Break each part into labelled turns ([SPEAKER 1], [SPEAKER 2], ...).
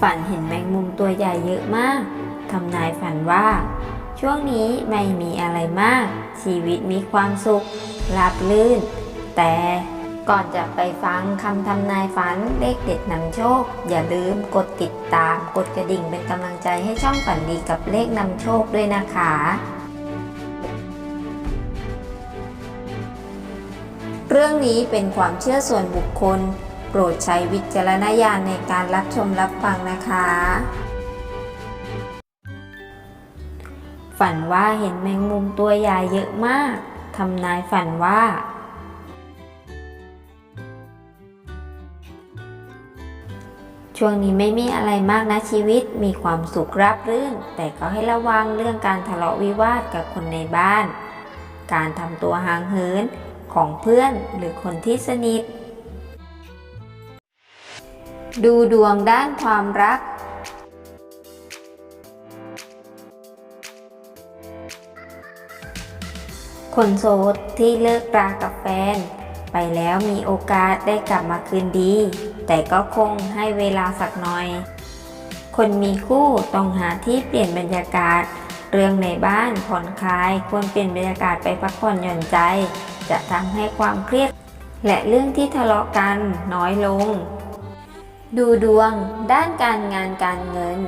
[SPEAKER 1] ฝันเห็นแมงมุมตัวใหญ่เยอะมาก ทำนายฝันว่า ช่วงนี้ไม่มีอะไรมาก ชีวิตมีความสุขราบลื่น แต่ก่อนจะไปฟังคำทำนายฝันเลขเด็ดนำโชค อย่าลืมกดติดตาม กดกระดิ่งเป็นกำลังใจให้ช่องฝันดีกับเลขนำโชคด้วยนะคะ เรื่องนี้เป็นความเชื่อส่วนบุคคล โปรดใช้วิจารณญาณในการรับชมรับฟังนะคะ ฝันว่าเห็นแมงมุมตัวใหญ่เยอะมาก ทำนายฝันว่า ช่วงนี้ไม่มีอะไรมากนะชีวิต มีความสุขราบรื่น แต่ก็ให้ระวังเรื่องการทะเลาะวิวาทกับคนในบ้าน การทำตัวห่างเหินของเพื่อนหรือคนที่สนิท ดูดวงด้านความรัก คนโสดที่เลิกรากับแฟน ไปแล้วมีโอกาสได้กลับมาคืนดี แต่ก็คงให้เวลาสักหน่อย คนมีคู่ต้องหาที่เปลี่ยนบรรยากาศ เรื่องในบ้านผ่อนคลายควรเปลี่ยนบรรยากาศไปพักผ่อนหย่อนใจ จะทำให้ความเครียด และเรื่องที่ทะเลาะกันน้อยลง ดูดวงด้านการงานการเงิน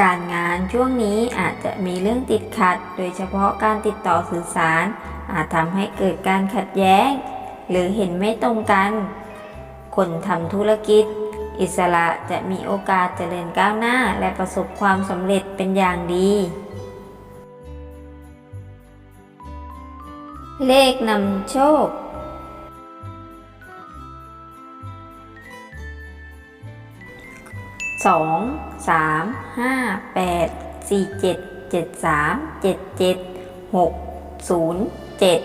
[SPEAKER 1] การงานช่วงนี้อาจจะมีเรื่องติดขัด โดยเฉพาะการติดต่อสื่อสาร อาจทำให้เกิดการขัดแย้ง หรือเห็นไม่ตรงกัน คนทำธุรกิจ อิสระจะมีโอกาสเจริญก้าวหน้าและประสบความสำเร็จเป็นอย่างดีเลขนำโชค สองสามห้าแปดสี่เจ็ดเจ็ดสามเจ็ดเจ็ดหกศูนย์เจ็ด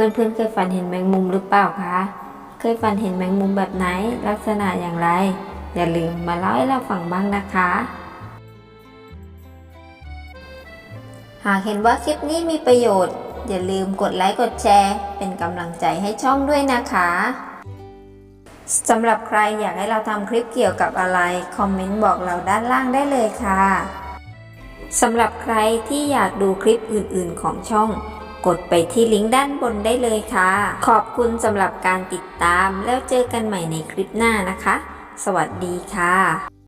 [SPEAKER 1] เพื่อนๆเคยฝันเห็นแมงมุมหรือเปล่าคะ เคยฝันเห็นแมงมุมแบบไหน ลักษณะอย่างไร อย่าลืมมาเล่าให้เราฟังบ้างนะคะ หากเห็นว่าคลิปนี้มีประโยชน์ อย่าลืมกดไลค์กดแชร์ เป็นกำลังใจให้ช่องด้วยนะคะสำหรับใครอยากให้เราทำคลิปเกี่ยวกับอะไร คอมเมนต์บอกเราด้านล่างได้เลยค่ะสำหรับใครที่อยากดูคลิปอื่นๆของช่อง กดไปที่ลิงก์ด้านบนได้เลยค่ะ ขอบคุณสำหรับการติดตามแล้วเจอกันใหม่ในคลิปหน้านะคะ สวัสดีค่ะ